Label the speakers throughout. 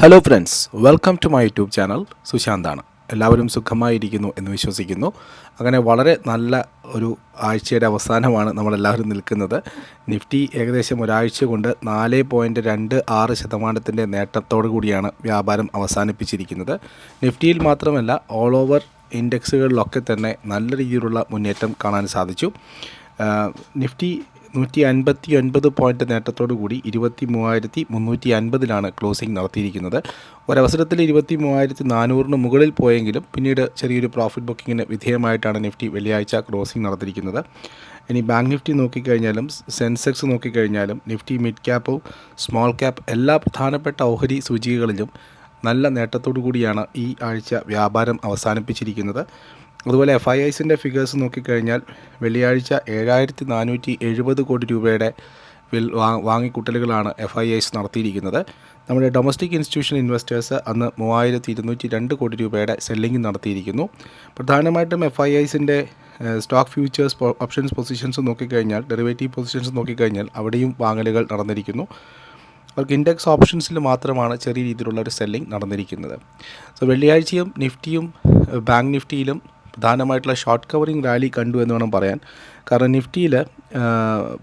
Speaker 1: Hello friends welcome to my YouTube channel സുശാന്താണ് എല്ലാവരും സുഖമായിരിക്കുന്നു എന്ന് വിശ്വസിക്കുന്നു. അങ്ങനെ വളരെ നല്ല ഒരു ആഴ്ചയുടെ അവസാനമാണ് നമ്മളെല്ലാവരും നിൽക്കുന്നത്. നിഫ്റ്റി ഏകദേശം ഒരാഴ്ച കൊണ്ട് നാല് പോയിന്റ് രണ്ട് ആറ് ശതമാനത്തിന്റെ നേട്ടത്തോടു കൂടിയാണ് വ്യാപാരം അവസാനിപ്പിച്ചിരിക്കുന്നത്. നിഫ്റ്റിയിൽ മാത്രമല്ല ഓൾ ഓവർ ഇൻഡെക്സുകളിലൊക്കെ തന്നെ നല്ല രീതിയിലുള്ള മുന്നേറ്റം കാണാൻ സാധിച്ചു. നിഫ്റ്റി നൂറ്റി അൻപത്തി ഒൻപത് പോയിന്റ് നേട്ടത്തോടു കൂടി ഇരുപത്തി മൂവായിരത്തി മുന്നൂറ്റി അൻപതിലാണ് ക്ലോസിംഗ് നടത്തിയിരിക്കുന്നത്. ഒരവസരത്തിൽ ഇരുപത്തി മൂവായിരത്തി നാനൂറിന് മുകളിൽ പോയെങ്കിലും പിന്നീട് ചെറിയൊരു പ്രോഫിറ്റ് ബുക്കിങ്ങിന് വിധേയമായിട്ടാണ് നിഫ്റ്റി വെള്ളിയാഴ്ച ക്ലോസിംഗ് നടത്തിയിരിക്കുന്നത്. ഇനി ബാങ്ക് നിഫ്റ്റി നോക്കിക്കഴിഞ്ഞാലും സെൻസെക്സ് നോക്കിക്കഴിഞ്ഞാലും നിഫ്റ്റി മിഡ് ക്യാപ്പും സ്മോൾ ക്യാപ്പ് എല്ലാ പ്രധാനപ്പെട്ട ഓഹരി സൂചികകളിലും നല്ല നേട്ടത്തോടു കൂടിയാണ് ഈ ആഴ്ച വ്യാപാരം അവസാനിപ്പിച്ചിരിക്കുന്നത്. അതുപോലെ എഫ് ഐ ഐസിന്റെ ഫിഗേഴ്സ് നോക്കിക്കഴിഞ്ഞാൽ വെള്ളിയാഴ്ച ഏഴായിരത്തി നാനൂറ്റി എഴുപത് കോടി രൂപയുടെ വിൽ വാങ്ങിക്കൂട്ടലുകളാണ് എഫ് ഐ ഐസ് നടത്തിയിരിക്കുന്നത്. നമ്മുടെ ഡൊമസ്റ്റിക് ഇൻസ്റ്റിറ്റ്യൂഷൻ ഇൻവെസ്റ്റേഴ്സ് അന്ന് മൂവായിരത്തി ഇരുന്നൂറ്റി രണ്ട് കോടി രൂപയുടെ സെല്ലിംഗ് നടത്തിയിരിക്കുന്നു. പ്രധാനമായിട്ടും എഫ് ഐ ഐസിന്റെ സ്റ്റോക്ക് ഫ്യൂച്ചേഴ്സ് ഓപ്ഷൻസ് പൊസിഷൻസ് നോക്കിക്കഴിഞ്ഞാൽ ഡെറിവേറ്റീവ് പൊസിഷൻസ് നോക്കിക്കഴിഞ്ഞാൽ അവിടെയും വാങ്ങലുകൾ നടന്നിരിക്കുന്നു. അവർക്ക് ഇൻഡെക്സ് ഓപ്ഷൻസിൽ മാത്രമാണ് ചെറിയ രീതിയിലുള്ള ഒരു സെല്ലിംഗ് നടന്നിരിക്കുന്നത്. സോ വെള്ളിയാഴ്ചയും നിഫ്റ്റിയും ബാങ്ക് നിഫ്റ്റിയിലും പ്രധാനമായിട്ടുള്ള ഷോർട്ട് കവറിംഗ് റാലി കണ്ടു എന്ന് വേണം പറയാൻ. കാരണം നിഫ്റ്റിയിൽ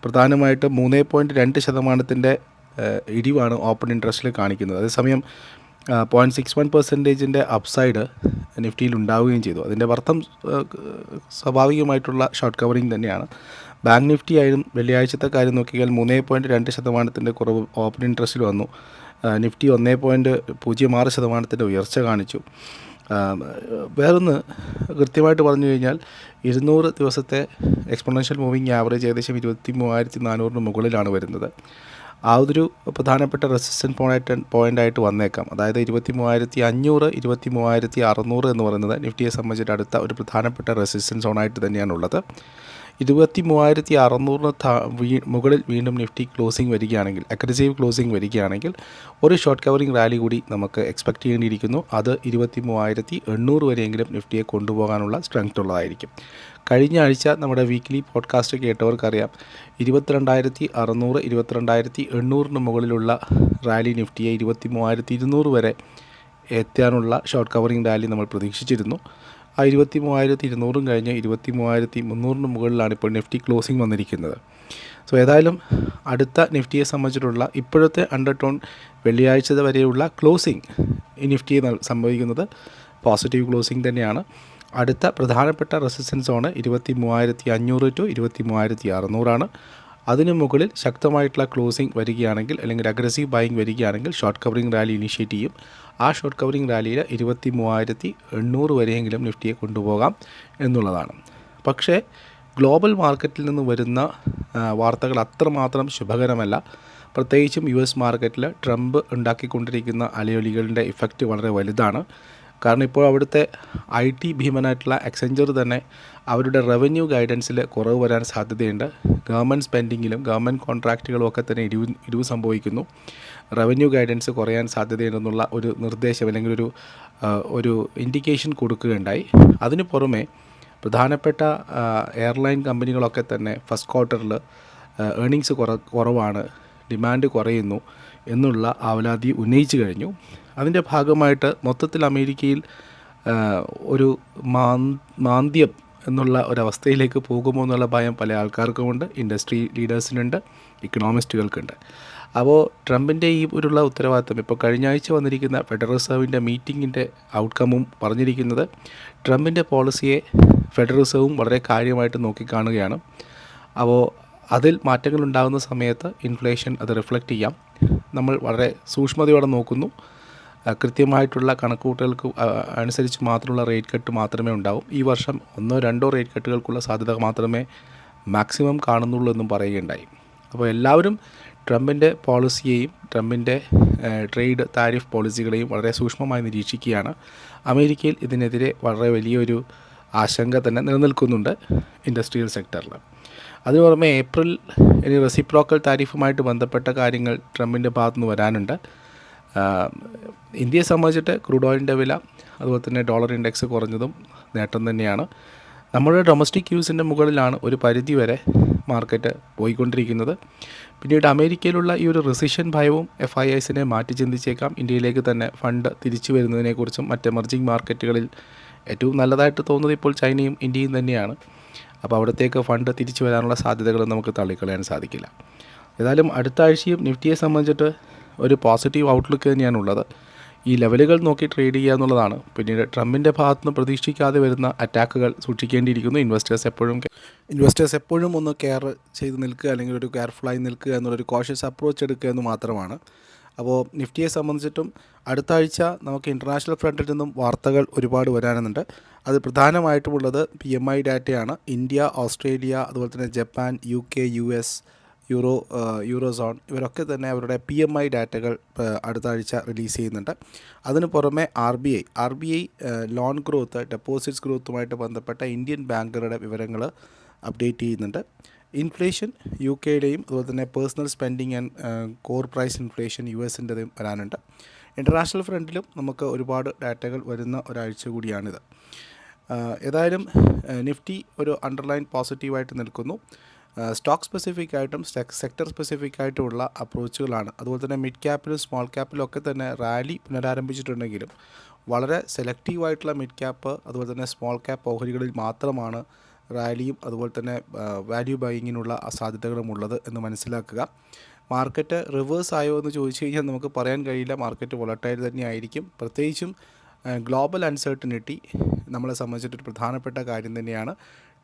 Speaker 1: പ്രധാനമായിട്ട് മൂന്ന് പോയിന്റ് രണ്ട് ശതമാനത്തിന്റെ ഇടിവാണ് ഓപ്പൺ ഇൻട്രസ്റ്റിൽ കാണിക്കുന്നത്. അതേസമയം പോയിന്റ് സിക്സ് വൺ പെർസെന്റേജിന്റെ അപ്സൈഡ് നിഫ്റ്റിയിൽ ഉണ്ടാവുകയും ചെയ്തു. അതിന്റെ വർത്തം സ്വാഭാവികമായിട്ടുള്ള ഷോർട്ട് കവറിംഗ് തന്നെയാണ്. ബാങ്ക് നിഫ്റ്റി ആയാലും വെള്ളിയാഴ്ചത്തെ കാര്യം നോക്കിയാൽ മൂന്ന് പോയിന്റ് രണ്ട് ശതമാനത്തിന്റെ കുറവ് ഓപ്പൺ ഇൻട്രസ്റ്റിൽ വന്നു. നിഫ്റ്റി ഒന്നേ പോയിന്റ് പൂജ്യം ആറ് ശതമാനത്തിന്റെ ഉയർച്ച കാണിച്ചു. വേറൊന്ന് കൃത്യമായിട്ട് പറഞ്ഞു കഴിഞ്ഞാൽ ഇരുന്നൂറ് ദിവസത്തെ എക്സ്പൊണൻഷ്യൽ മൂവിങ് ആവറേജ് ഏകദേശം ഇരുപത്തി മൂവായിരത്തി നാനൂറിന് മുകളിലാണ് വരുന്നത്. ആ ഒരു പ്രധാനപ്പെട്ട റെസിസ്റ്റന്റ് പോയിന്റ് പോയിന്റായിട്ട് വന്നേക്കാം. അതായത് ഇരുപത്തി മൂവായിരത്തി അഞ്ഞൂറ് ഇരുപത്തി മൂവായിരത്തി അറുന്നൂറ് എന്ന് പറയുന്നത് നിഫ്റ്റിയെ സംബന്ധിച്ചിട്ട് അടുത്ത ഒരു പ്രധാനപ്പെട്ട റെസിസ്റ്റൻസ് സോണായിട്ട് തന്നെയാണുള്ളത്. ഇരുപത്തി മൂവായിരത്തി അറുന്നൂറിന് മുകളിൽ വീണ്ടും നിഫ്റ്റി ക്ലോസിംഗ് വരികയാണെങ്കിൽ അഗ്രസീവ് ക്ലോസിംഗ് വരികയാണെങ്കിൽ ഒരു ഷോർട്ട് കവറിംഗ് റാലി കൂടി നമുക്ക് എക്സ്പെക്ട് ചെയ്യേണ്ടിയിരിക്കുന്നു. അത് ഇരുപത്തി മൂവായിരത്തി എണ്ണൂറ് വരെയെങ്കിലും നിഫ്റ്റിയെ കൊണ്ടുപോകാനുള്ള സ്ട്രെങ്ത് ഉള്ളതായിരിക്കും. കഴിഞ്ഞ ആഴ്ച നമ്മുടെ വീക്ക്ലി പോഡ്കാസ്റ്റ് കേട്ടവർക്കറിയാം ഇരുപത്തിരണ്ടായിരത്തി അറുന്നൂറ് ഇരുപത്തിരണ്ടായിരത്തി എണ്ണൂറിന് മുകളിലുള്ള റാലി നിഫ്റ്റിയെ ഇരുപത്തി മൂവായിരത്തി ഇരുന്നൂറ് വരെ എത്താനുള്ള ഷോർട്ട് കവറിംഗ് റാലി നമ്മൾ പ്രതീക്ഷിച്ചിരുന്നു. ആ ഇരുപത്തി മൂവായിരത്തി ഇരുന്നൂറും കഴിഞ്ഞ് ഇരുപത്തി മൂവായിരത്തി മുന്നൂറിന് മുകളിലാണ് ഇപ്പോൾ നിഫ്റ്റി ക്ലോസിംഗ് വന്നിരിക്കുന്നത്. സോ ഏതായാലും അടുത്ത നിഫ്റ്റിയെ സംബന്ധിച്ചിട്ടുള്ള ഇപ്പോഴത്തെ അണ്ടർ ടോൺ വെള്ളിയാഴ്ച വരെയുള്ള ക്ലോസിംഗ് ഈ നിഫ്റ്റിയെ സംഭവിക്കുന്നത് പോസിറ്റീവ് ക്ലോസിംഗ് തന്നെയാണ്. അടുത്ത പ്രധാനപ്പെട്ട റെസിസ്റ്റൻസ് ആണ് ഇരുപത്തി മൂവായിരത്തി അഞ്ഞൂറ് ടു ഇരുപത്തി മൂവായിരത്തി അറുന്നൂറാണ് അതിനു മുകളിൽ ശക്തമായിട്ടുള്ള ക്ലോസിംഗ് വരികയാണെങ്കിൽ അല്ലെങ്കിൽ അഗ്രസീവ് ബൈങ് വരികയാണെങ്കിൽ ഷോർട്ട് കവറിംഗ് റാലി ഇനിഷ്യേറ്റ് ചെയ്യും. ആ ഷോർട്ട് കവറിംഗ് റാലിയിൽ ഇരുപത്തി മൂവായിരത്തി എണ്ണൂറ് വരെയെങ്കിലും നിഫ്റ്റിയെ കൊണ്ടുപോകാം എന്നുള്ളതാണ്. പക്ഷേ ഗ്ലോബൽ മാർക്കറ്റിൽ നിന്ന് വരുന്ന വാർത്തകൾ അത്രമാത്രം ശുഭകരമല്ല. പ്രത്യേകിച്ചും യു എസ് മാർക്കറ്റിൽ ട്രംപ് ഉണ്ടാക്കിക്കൊണ്ടിരിക്കുന്ന അലയൊലികളുടെ ഇഫക്റ്റ് വളരെ വലുതാണ്. കാരണം ഇപ്പോൾ അവിടുത്തെ ഐ ടി ഭീമനായിട്ടുള്ള എക്സഞ്ചർ തന്നെ അവരുടെ റവന്യൂ ഗൈഡൻസിൽ കുറവ് വരാൻ സാധ്യതയുണ്ട്. ഗവൺമെന്റ് സ്പെൻഡിങ്ങിലും ഗവൺമെന്റ് കോൺട്രാക്റ്റുകളും ഒക്കെ തന്നെ ഇടിവ് ഇടിവ് സംഭവിക്കുന്നു. റവന്യൂ ഗൈഡൻസ് കുറയാൻ സാധ്യതയുണ്ടെന്നുള്ള ഒരു നിർദ്ദേശം അല്ലെങ്കിൽ ഒരു ഒരു ഇൻഡിക്കേഷൻ കൊടുക്കുകയുണ്ടായി. അതിന് പുറമെ പ്രധാനപ്പെട്ട എയർലൈൻ കമ്പനികളൊക്കെ തന്നെ ഫസ്റ്റ് ക്വാർട്ടറിൽ ഏണിങ്സ് കുറ കുറവാണ്. ഡിമാൻഡ് കുറയുന്നു എന്നുള്ള ആവലാതി ഉന്നയിച്ചു കഴിഞ്ഞു. അതിന്റെ ഭാഗമായിട്ട് മൊത്തത്തിൽ അമേരിക്കയിൽ ഒരു മാന് മാന്ദ്യം എന്നുള്ള ഒരവസ്ഥയിലേക്ക് പോകുമോ എന്നുള്ള ഭയം പല ആൾക്കാർക്കുമുണ്ട് ഇൻഡസ്ട്രി ലീഡേഴ്സിനുണ്ട് ഇക്കണോമിസ്റ്റുകൾക്കുണ്ട്. അപ്പോൾ ട്രംപിന്റെ ഈ ഒരുള്ള ഉത്തരവാദിത്തം ഇപ്പോൾ കഴിഞ്ഞ ആഴ്ച വന്നിരിക്കുന്ന ഫെഡറൽ റിസർവിന്റെ മീറ്റിങ്ങിന്റെ ഔട്ട്കമ്മും പറഞ്ഞിരിക്കുന്നത് ട്രംപിന്റെ പോളിസിയെ ഫെഡറൽ റിസർവും വളരെ കാര്യമായിട്ട് നോക്കിക്കാണുകയാണ്. അപ്പോൾ അതിൽ മാറ്റങ്ങൾ ഉണ്ടാകുന്ന സമയത്ത് ഇൻഫ്ലേഷൻ അത് റിഫ്ലക്റ്റ് ചെയ്യാം. നമ്മൾ വളരെ സൂക്ഷ്മതയോടെ നോക്കുന്നു. കൃത്യമായിട്ടുള്ള കണക്കുകൂട്ടലുകൾക്ക് അനുസരിച്ച് മാത്രമുള്ള റേറ്റ് കട്ട് മാത്രമേ ഉണ്ടാവും. ഈ വർഷം ഒന്നോ രണ്ടോ റേറ്റ് കട്ടുകൾക്കുള്ള സാധ്യത മാത്രമേ മാക്സിമം കാണുന്നുള്ളൂ എന്നും പറയുകയുണ്ടായി. അപ്പോൾ എല്ലാവരും ട്രംപിന്റെ പോളിസിയെയും ട്രംപിന്റെ ട്രേഡ് താരിഫ് പോളിസികളെയും വളരെ സൂക്ഷ്മമായി നിരീക്ഷിക്കുകയാണ്. അമേരിക്കയിൽ ഇതിനെതിരെ വളരെ വലിയൊരു ആശങ്ക തന്നെ നിലനിൽക്കുന്നുണ്ട് ഇൻഡസ്ട്രിയൽ സെക്ടറിൽ അതിനു പുറമെ ഏപ്രിൽ ഇനി റെസിപ്രോക്കൽ താരിഫുമായിട്ട് ബന്ധപ്പെട്ട കാര്യങ്ങൾ ട്രംപിന്റെ ഭാഗത്തുനിന്ന് വരാനുണ്ട്. ഇന്ത്യയെ സംബന്ധിച്ചിട്ട് ക്രൂഡ് ഓയിലിന്റെ വില അതുപോലെ തന്നെ ഡോളർ ഇൻഡെക്സ് കുറഞ്ഞതും നേട്ടം തന്നെയാണ്. നമ്മുടെ ഡൊമസ്റ്റിക് യൂസിന്റെ മുകളിലാണ് ഒരു പരിധി വരെ മാർക്കറ്റ് പോയിക്കൊണ്ടിരിക്കുന്നത്. പിന്നീട് അമേരിക്കയിലുള്ള ഈ ഒരു റിസിഷൻ ഭയവും എഫ് ഐ എസിനെ മാറ്റി ചിന്തിച്ചേക്കാം. ഇന്ത്യയിലേക്ക് തന്നെ ഫണ്ട് തിരിച്ചു വരുന്നതിനെക്കുറിച്ചും മറ്റ് എമർജിങ് മാർക്കറ്റുകളിൽ ഏറ്റവും നല്ലതായിട്ട് തോന്നുന്നത് ഇപ്പോൾ ചൈനയും ഇന്ത്യയും തന്നെയാണ്. അപ്പോൾ അവിടത്തേക്ക് ഫണ്ട് തിരിച്ചു വരാനുള്ള സാധ്യതകൾ നമുക്ക് തള്ളിക്കളയാൻ സാധിക്കില്ല. ഏതായാലും അടുത്ത ആഴ്ചയും നിഫ്റ്റിയെ സംബന്ധിച്ചിട്ട് ഒരു പോസിറ്റീവ് ഔട്ട്ലുക്ക് തന്നെയാണുള്ളത്. ഈ ലെവലുകൾ നോക്കി ട്രേഡ് ചെയ്യുക എന്നുള്ളതാണ്. പിന്നീട് ട്രംപിന്റെ ഭാഗത്തുനിന്ന് പ്രതീക്ഷിക്കാതെ വരുന്ന അറ്റാക്കുകൾ സൂക്ഷിക്കേണ്ടിയിരിക്കുന്നു. ഇൻവെസ്റ്റേഴ്സ് എപ്പോഴും ഇൻവെസ്റ്റേഴ്സ് എപ്പോഴും ഒന്ന് കെയർ ചെയ്ത് നിൽക്കുക അല്ലെങ്കിൽ ഒരു കെയർഫുള്ളായി നിൽക്കുക എന്നുള്ളൊരു കോഷ്യസ് അപ്രോച്ച് എടുക്കുക എന്ന് മാത്രമാണ്. അപ്പോൾ നിഫ്റ്റിയെ സംബന്ധിച്ചിട്ടും അടുത്ത ആഴ്ച നമുക്ക് ഇന്റർനാഷണൽ ഫ്രണ്ടിൽ നിന്നും വാർത്തകൾ ഒരുപാട് വരാനുണ്ട്. അത് പ്രധാനമായിട്ടുമുള്ളത് പി എം ഐ ഡാറ്റയാണ് ഇന്ത്യ ഓസ്ട്രേലിയ അതുപോലെ തന്നെ Japan U K U S euro eurozone ഇവരൊക്കെ തന്നെ അവരുടെ പി എം ഐ ഡാറ്റകൾ അടുത്ത ആഴ്ച റിലീസ് ചെയ്യുന്നുണ്ട്. അതിന് പുറമെ R B I R B I loan growth deposits ഗ്രോത്തുമായിട്ട് ബന്ധപ്പെട്ട ഇന്ത്യൻ ബാങ്കുകളുടെ വിവരങ്ങൾ അപ്ഡേറ്റ് ചെയ്യുന്നുണ്ട്. ഇൻഫ്ലേഷൻ യു കെയുടെയും അതുപോലെ തന്നെ personal spending and core price inflation U എസിന്റെതും വരാനുണ്ട്. ഇന്റർനാഷണൽ ഫ്രണ്ടിലും നമുക്ക് ഒരുപാട് ഡാറ്റകൾ വരുന്ന ഒരാഴ്ച കൂടിയാണിത്. ഏതായാലും നിഫ്റ്റി ഒരു അണ്ടർലൈൻ പോസിറ്റീവായിട്ട് നിൽക്കുന്നു. സ്റ്റോക്ക് സ്പെസിഫിക് ആയിട്ടും സെക്ടർ സ്പെസിഫിക് ആയിട്ടുമുള്ള അപ്രോച്ചുകളാണ് അതുപോലെ തന്നെ മിഡ് ക്യാപ്പിലും സ്മോൾ ക്യാപ്പിലും ഒക്കെ തന്നെ റാലി പുനരാരംഭിച്ചിട്ടുണ്ടെങ്കിലും വളരെ സെലക്റ്റീവ് ആയിട്ടുള്ള മിഡ് ക്യാപ്പ് അതുപോലെ തന്നെ സ്മോൾ ക്യാപ്പ് ഓഹരികളിൽ മാത്രമാണ് റാലിയും അതുപോലെ തന്നെ വാല്യൂ ബൈയിങ്ങിനുള്ള സാധ്യതകളും ഉള്ളത് എന്ന് മനസ്സിലാക്കുക. മാർക്കറ്റ് റിവേഴ്സ് ആയോ എന്ന് ചോദിച്ചു കഴിഞ്ഞാൽ നമുക്ക് പറയാൻ കഴിയില്ല. മാർക്കറ്റ് വൊളട്ടൈൽ തന്നെയായിരിക്കും പ്രത്യേകിച്ചും ഗ്ലോബൽ അൺസർട്ടനിറ്റി നമ്മളെ സംബന്ധിച്ചിട്ടൊരു പ്രധാനപ്പെട്ട കാര്യം തന്നെയാണ്.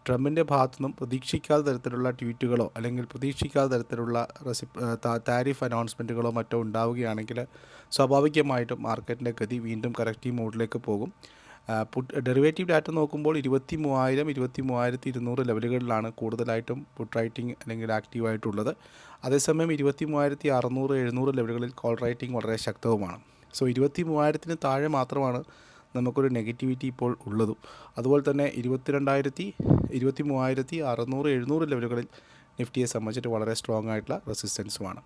Speaker 1: ട്രംപിന്റെ ഭാഗത്തുനിന്നും പ്രതീക്ഷിക്കാത്ത തരത്തിലുള്ള ട്വീറ്റുകളോ അല്ലെങ്കിൽ പ്രതീക്ഷിക്കാത്ത തരത്തിലുള്ള റെസി താരിഫ് അനൗൺസ്മെന്റുകളോ മറ്റോ ഉണ്ടാവുകയാണെങ്കിൽ സ്വാഭാവികമായിട്ടും മാർക്കറ്റിന്റെ ഗതി വീണ്ടും കറക്റ്റീവ് മോഡിലേക്ക് പോകും. പുട്ട് ഡെറിവേറ്റീവ് ഡാറ്റ നോക്കുമ്പോൾ ഇരുപത്തി മൂവായിരം ഇരുപത്തി മൂവായിരത്തി ഇരുന്നൂറ് ലെവലുകളിലാണ് കൂടുതലായിട്ടും പുട്ട് റൈറ്റിംഗ് അല്ലെങ്കിൽ ആക്റ്റീവായിട്ടുള്ളത്. അതേസമയം ഇരുപത്തി മൂവായിരത്തി അറുന്നൂറ് എഴുന്നൂറ് ലെവലുകളിൽ കോൾ റൈറ്റിംഗ് വളരെ ശക്തവുമാണ്. സോ ഇരുപത്തി മൂവായിരത്തിന് താഴെ മാത്രമാണ് നമുക്കൊരു നെഗറ്റിവിറ്റി ഇപ്പോൾ ഉള്ളതും. അതുപോലെ തന്നെ ഇരുപത്തിരണ്ടായിരത്തി ഇരുപത്തി മൂവായിരത്തി അറുന്നൂറ് എഴുന്നൂറ് ലെവലുകളിൽ നിഫ്റ്റിയെ സംബന്ധിച്ചിട്ട് വളരെ സ്ട്രോങ് ആയിട്ടുള്ള റെസിസ്റ്റൻസുമാണ്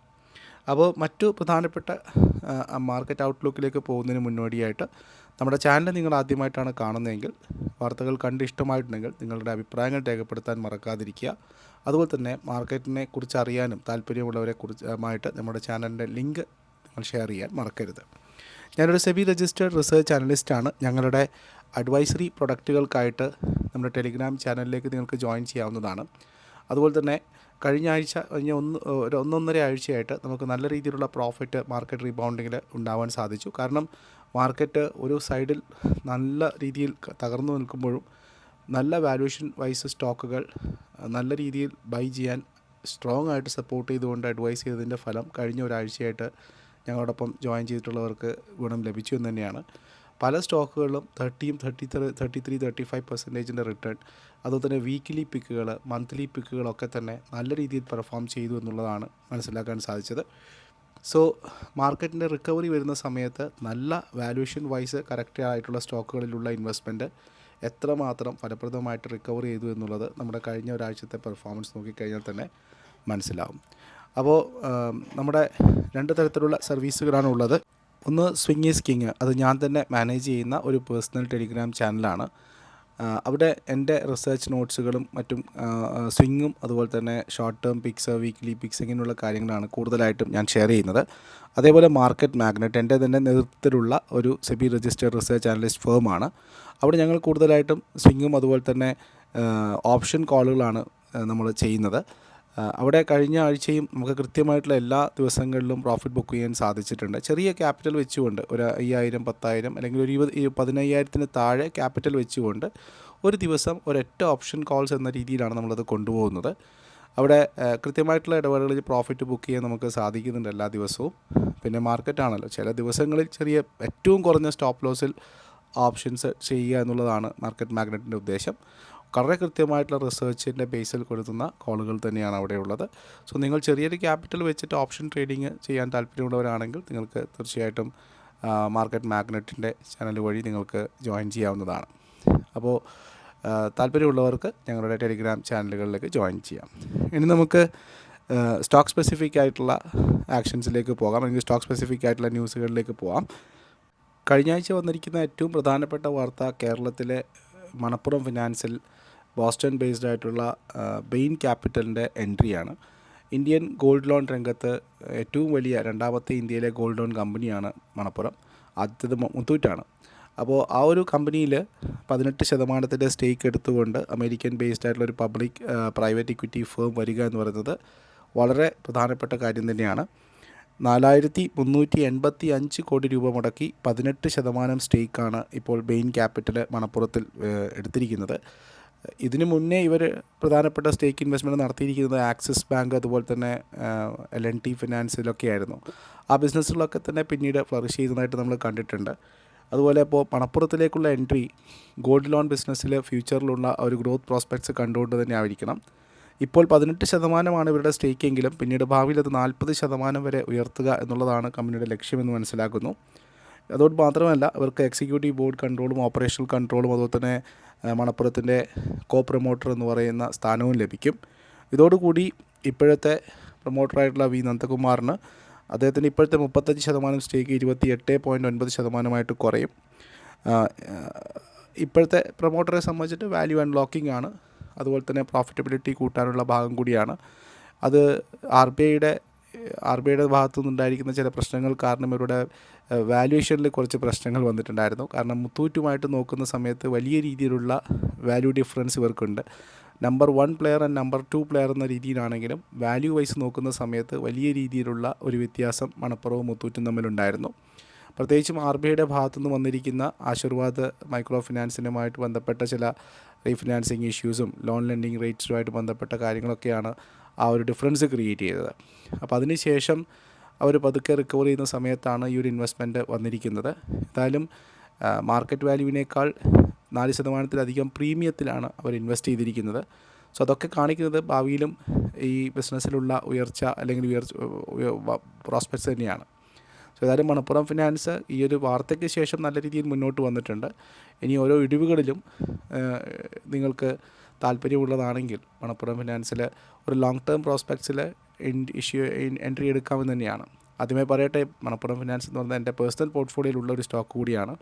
Speaker 1: അപ്പോൾ മറ്റു പ്രധാനപ്പെട്ട മാർക്കറ്റ് ഔട്ട്ലുക്കിലേക്ക് പോകുന്നതിന് മുന്നോടിയായിട്ട് നമ്മുടെ ചാനൽ നിങ്ങൾ ആദ്യമായിട്ടാണ് കാണുന്നതെങ്കിൽ വാർത്തകൾ കണ്ട് ഇഷ്ടമായിട്ടുണ്ടെങ്കിൽ നിങ്ങളുടെ അഭിപ്രായങ്ങൾ രേഖപ്പെടുത്താൻ മറക്കാതിരിക്കുക. അതുപോലെ തന്നെ മാർക്കറ്റിനെ കുറിച്ച് അറിയാനും താല്പര്യമുള്ളവരെ കുറിച്ച് നമ്മുടെ ചാനലിന്റെ ലിങ്ക് നിങ്ങൾ ഷെയർ ചെയ്യാൻ മറക്കരുത്. ഞാനൊരു സെബി രജിസ്റ്റേർഡ് റിസർച്ച് അനലിസ്റ്റാണ്. ഞങ്ങളുടെ അഡ്വൈസറി പ്രൊഡക്റ്റുകൾക്കായിട്ട് നമ്മുടെ ടെലിഗ്രാം ചാനലിലേക്ക് നിങ്ങൾക്ക് ജോയിൻ ചെയ്യാവുന്നതാണ്. അതുപോലെ തന്നെ കഴിഞ്ഞ ആഴ്ച കഴിഞ്ഞ ഒന്ന് ഒരു ഒന്നൊന്നര ആഴ്ചയായിട്ട് നമുക്ക് നല്ല രീതിയിലുള്ള പ്രോഫിറ്റ് മാർക്കറ്റ് റീബൗണ്ടിങ്ങിൽ ഉണ്ടാവാൻ സാധിച്ചു. കാരണം മാർക്കറ്റ് ഒരു സൈഡിൽ നല്ല രീതിയിൽ തകർന്നു നിൽക്കുമ്പോഴും നല്ല വാല്യൂഷൻ വൈസ് സ്റ്റോക്കുകൾ നല്ല രീതിയിൽ ബൈ ചെയ്യാൻ സ്ട്രോങ് ആയിട്ട് സപ്പോർട്ട് ചെയ്തുകൊണ്ട് അഡ്വൈസ് ചെയ്തതിന്റെ ഫലം കഴിഞ്ഞ ഒരാഴ്ചയായിട്ട് ഞങ്ങളോടൊപ്പം ജോയിൻ ചെയ്തിട്ടുള്ളവർക്ക് ഗുണം ലഭിച്ചു എന്ന് തന്നെയാണ്. പല സ്റ്റോക്കുകളിലും തേർട്ടിയും thirty thirty three thirty five പെർസെന്റേജിന്റെ return അതുപോലെ തന്നെ വീക്കിലി പിക്കുകൾ മന്ത്ലി പിക്കുകളൊക്കെ തന്നെ നല്ല രീതിയിൽ പെർഫോം ചെയ്തു എന്നുള്ളതാണ് മനസ്സിലാക്കാൻ സാധിച്ചത്. സോ മാർക്കറ്റിന്റെ റിക്കവറി വരുന്ന സമയത്ത് നല്ല വാല്യൂഷൻ വൈസ് കറക്റ്റ് ആയിട്ടുള്ള സ്റ്റോക്കുകളിലുള്ള ഇൻവെസ്റ്റ്മെന്റ് എത്രമാത്രം ഫലപ്രദമായിട്ട് റിക്കവർ ചെയ്തു എന്നുള്ളത് നമ്മുടെ കഴിഞ്ഞ ഒരാഴ്ചത്തെ പെർഫോമൻസ് നോക്കിക്കഴിഞ്ഞാൽ തന്നെ മനസ്സിലാവും. അപ്പോൾ നമ്മുടെ രണ്ട് തരത്തിലുള്ള സർവീസുകളാണ് ഉള്ളത്. ഒന്ന് സ്വിങ് ഈസ് കിങ് അത് ഞാൻ തന്നെ മാനേജ് ചെയ്യുന്ന ഒരു പേഴ്സണൽ ടെലിഗ്രാം ചാനലാണ്. അവിടെ എന്റെ റിസർച്ച് നോട്ട്സുകളും മറ്റും സ്വിങ്ങും അതുപോലെ തന്നെ short term picks weekly picks ഇങ്ങനെയുള്ള കാര്യങ്ങളാണ് കൂടുതലായിട്ടും ഞാൻ ഷെയർ ചെയ്യുന്നത്. അതേപോലെ മാർക്കറ്റ് മാഗ്നറ്റ് എന്റെ തന്നെ നേതൃത്വത്തിലുള്ള ഒരു സെബി രജിസ്റ്റേർഡ് റിസർച്ച് അനലിസ്റ്റ് ഫേമാണ്. അവിടെ ഞങ്ങൾ കൂടുതലായിട്ടും സ്വിങ്ങും അതുപോലെ തന്നെ ഓപ്ഷൻ കോളുകളാണ് നമ്മൾ ചെയ്യുന്നത്. അവിടെ കഴിഞ്ഞ ആഴ്ചയും നമുക്ക് കൃത്യമായിട്ടുള്ള എല്ലാ ദിവസങ്ങളിലും പ്രോഫിറ്റ് ബുക്ക് ചെയ്യാൻ സാധിച്ചിട്ടുണ്ട്. ചെറിയ ക്യാപിറ്റൽ വെച്ചുകൊണ്ട് ഒരു അയ്യായിരം പത്തായിരം അല്ലെങ്കിൽ ഒരു ഇരുപത് പതിനയ്യായിരത്തിന് താഴെ ക്യാപിറ്റൽ വെച്ചുകൊണ്ട് ഒരു ദിവസം ഒരൊറ്റ ഓപ്ഷൻ കോൾസ് എന്ന രീതിയിലാണ് നമ്മളത് കൊണ്ടുപോകുന്നത്. അവിടെ കൃത്യമായിട്ടുള്ള ഇടപാടുകളിൽ പ്രോഫിറ്റ് ബുക്ക് ചെയ്യാൻ നമുക്ക് സാധിക്കുന്നുണ്ട് എല്ലാ ദിവസവും. പിന്നെ മാർക്കറ്റാണല്ലോ ചില ദിവസങ്ങളിൽ ചെറിയ ഏറ്റവും കുറഞ്ഞ സ്റ്റോപ്പ് ലോസിൽ ഓപ്ഷൻസ് ചെയ്യുക എന്നുള്ളതാണ് മാർക്കറ്റ് മാഗ്നറ്റിന്റെ ഉദ്ദേശം. വളരെ കൃത്യമായിട്ടുള്ള റിസർച്ചിന്റെ ബേസിൽ കൊടുക്കുന്ന കോളുകൾ തന്നെയാണ് അവിടെ ഉള്ളത് സോ നിങ്ങൾ ചെറിയൊരു ക്യാപിറ്റൽ വെച്ചിട്ട് ഓപ്ഷൻ ട്രേഡിങ് ചെയ്യാൻ താല്പര്യമുള്ളവരാണെങ്കിൽ നിങ്ങൾക്ക് തീർച്ചയായിട്ടും മാർക്കറ്റ് മാഗ്നറ്റിന്റെ ചാനൽ വഴി നിങ്ങൾക്ക് ജോയിൻ ചെയ്യാവുന്നതാണ്. അപ്പോൾ താല്പര്യമുള്ളവർക്ക് ഞങ്ങളുടെ ടെലിഗ്രാം ചാനലുകളിലേക്ക് ജോയിൻ ചെയ്യാം. ഇനി നമുക്ക് സ്റ്റോക്ക് സ്പെസിഫിക് ആയിട്ടുള്ള ആക്ഷൻസിലേക്ക് പോകാം. അല്ലെങ്കിൽ സ്റ്റോക്ക് സ്പെസിഫിക് ആയിട്ടുള്ള ന്യൂസുകളിലേക്ക് പോകാം കഴിഞ്ഞ ആഴ്ച വന്നിരിക്കുന്ന ഏറ്റവും പ്രധാനപ്പെട്ട വാർത്ത കേരളത്തിലെ മണപ്പുറം ഫിനാൻസിൽ ബോസ്റ്റൺ ബേസ്ഡ് ആയിട്ടുള്ള ബെയിൻ ക്യാപിറ്റലിന്റെ എൻട്രിയാണ് ഇന്ത്യൻ ഗോൾഡ് ലോൺ രംഗത്ത് ഏറ്റവും വലിയ രണ്ടാമത്തെ ഇന്ത്യയിലെ ഗോൾഡ് ലോൺ കമ്പനിയാണ് മണപ്പുറം. ആദ്യത്തേത് മുത്തൂറ്റാണ്. അപ്പോൾ ആ ഒരു കമ്പനിയിൽ പതിനെട്ട് ശതമാനത്തിന്റെ സ്റ്റേക്ക് എടുത്തുകൊണ്ട് അമേരിക്കൻ ബേസ്ഡ് ആയിട്ടുള്ള ഒരു പബ്ലിക് പ്രൈവറ്റ് ഇക്വിറ്റി ഫേം വരിക എന്ന് പറയുന്നത് വളരെ പ്രധാനപ്പെട്ട കാര്യം തന്നെയാണ്. നാലായിരത്തി മുന്നൂറ്റി എൺപത്തി അഞ്ച് കോടി രൂപ മുടക്കി പതിനെട്ട് ശതമാനം സ്റ്റേക്കാണ് ഇപ്പോൾ ബെയിൻ ക്യാപിറ്റൽ മണപ്പുറത്തിൽ എടുത്തിരിക്കുന്നത്. ഇതിനു മുന്നേ ഇവർ പ്രധാനപ്പെട്ട സ്റ്റേക്ക് ഇൻവെസ്റ്റ്മെന്റ് നടത്തിയിരിക്കുന്നത് ആക്സിസ് ബാങ്ക് അതുപോലെ തന്നെ എൽ എൻ ടി ഫിനാൻസിലൊക്കെ ആയിരുന്നു ആ ബിസിനസ്സുകളൊക്കെ തന്നെ പിന്നീട് ഫ്ലറിഷ് ചെയ്യുന്നതായിട്ട് നമ്മൾ കണ്ടിട്ടുണ്ട്. അതുപോലെ ഇപ്പോൾ മണപ്പുറത്തിലേക്കുള്ള എൻട്രി ഗോൾഡ് ലോൺ ബിസിനസ്സിൽ ഫ്യൂച്ചറിലുള്ള ഒരു ഗ്രോത്ത് പ്രോസ്പെക്ട്സ് കണ്ടുകൊണ്ട് തന്നെ ആയിരിക്കണം. ഇപ്പോൾ പതിനെട്ട് ശതമാനമാണ് ഇവരുടെ സ്റ്റേക്കെങ്കിലും പിന്നീട് ഭാവിയിൽ അത് നാൽപ്പത് ശതമാനം വരെ ഉയർത്തുക എന്നുള്ളതാണ് കമ്പനിയുടെ ലക്ഷ്യമെന്ന് മനസ്സിലാക്കുന്നു. അതുകൊണ്ട് മാത്രമല്ല ഇവർക്ക് എക്സിക്യൂട്ടീവ് ബോർഡ് കൺട്രോളും ഓപ്പറേഷണൽ കൺട്രോളും അതുപോലെ തന്നെ മണപ്പുറത്തിന്റെ കോ പ്രൊമോട്ടർ എന്ന് പറയുന്ന സ്ഥാനവും ലഭിക്കും. ഇതോടുകൂടി ഇപ്പോഴത്തെ പ്രൊമോട്ടറായിട്ടുള്ള വി. നന്ദകുമാറിന് അദ്ദേഹത്തിന്റെ ഇപ്പോഴത്തെ മുപ്പത്തഞ്ച് ശതമാനം സ്റ്റേക്ക് ഇരുപത്തി എട്ട് പോയിന്റ് ഒൻപത് ശതമാനമായിട്ട് കുറയും. ഇപ്പോഴത്തെ പ്രൊമോട്ടറെ സംബന്ധിച്ചിട്ട് വാല്യൂ അൺലോക്കിംഗ് ആണ്. അതുപോലെ തന്നെ പ്രോഫിറ്റബിലിറ്റി കൂട്ടാനുള്ള ഭാഗം കൂടിയാണ്. അത് ആർ ബി ഐയുടെ ആർ ബി ഐയുടെ ഭാഗത്തു നിന്നുണ്ടായിരിക്കുന്ന ചില പ്രശ്നങ്ങൾ കാരണം ഇവരുടെ വാല്യുവേഷനിൽ കുറച്ച് പ്രശ്നങ്ങൾ വന്നിട്ടുണ്ടായിരുന്നു. കാരണം മുത്തൂറ്റുമായിട്ട് നോക്കുന്ന സമയത്ത് വലിയ രീതിയിലുള്ള value difference ഇവർക്കുണ്ട്. Number one player and number two player എന്ന രീതിയിലാണെങ്കിലും വാല്യൂ വൈസ് നോക്കുന്ന സമയത്ത് വലിയ രീതിയിലുള്ള ഒരു വ്യത്യാസം മണപ്പുറവും മുത്തൂറ്റും തമ്മിലുണ്ടായിരുന്നു. പ്രത്യേകിച്ചും ആർ ബി ഐയുടെ ഭാഗത്തുനിന്ന് വന്നിരിക്കുന്ന ആശീർവാദ് മൈക്രോ ഫിനാൻസിനുമായിട്ട് ബന്ധപ്പെട്ട ചില റീഫിനാൻസിങ് ഇഷ്യൂസും ലോൺ ലെൻഡിങ് റേറ്റ്സുമായിട്ട് ബന്ധപ്പെട്ട കാര്യങ്ങളൊക്കെയാണ് ആ ഒരു ഡിഫറൻസ് ക്രിയേറ്റ് ചെയ്തത്. അപ്പോൾ അതിനുശേഷം അവർ പതുക്കെ റിക്കവർ ചെയ്യുന്ന സമയത്താണ് ഈ ഒരു ഇൻവെസ്റ്റ്മെന്റ് വന്നിരിക്കുന്നത്. എന്തായാലും മാർക്കറ്റ് വാല്യൂവിനേക്കാൾ നാല് ശതമാനത്തിലധികം പ്രീമിയത്തിലാണ് അവർ ഇൻവെസ്റ്റ് ചെയ്തിരിക്കുന്നത്. സോ അതൊക്കെ കാണിക്കുന്നത് ഭാവിയിലും ഈ ബിസിനസ്സിലുള്ള ഉയർച്ച അല്ലെങ്കിൽ ഉയർച്ച പ്രോസ്പെക്ട്സ് തന്നെയാണ്. സോ ഏതായാലും മണപ്പുറം ഫിനാൻസ് ഈ ഒരു വാർത്തയ്ക്ക് ശേഷം നല്ല രീതിയിൽ മുന്നോട്ട് വന്നിട്ടുണ്ട്. ഇനി ഓരോ ഇടിവുകളിലും നിങ്ങൾക്ക് താല്പര്യമുള്ളതാണെങ്കിൽ മണപ്പുറം ഫിനാൻസിൽ ഒരു ലോങ് ടേം പ്രോസ്പെക്ട്സിൽ ഇഷ്യൂ എൻട്രി എടുക്കാമെന്ന് തന്നെയാണ്. ആദ്യമേ പറയട്ടെ മണപ്പുറം ഫിനാൻസ് എന്ന് പറഞ്ഞാൽ എന്റെ പേഴ്സണൽ പോർട്ട്ഫോളിയോയിലുള്ള ഒരു സ്റ്റോക്ക് കൂടിയാണ്.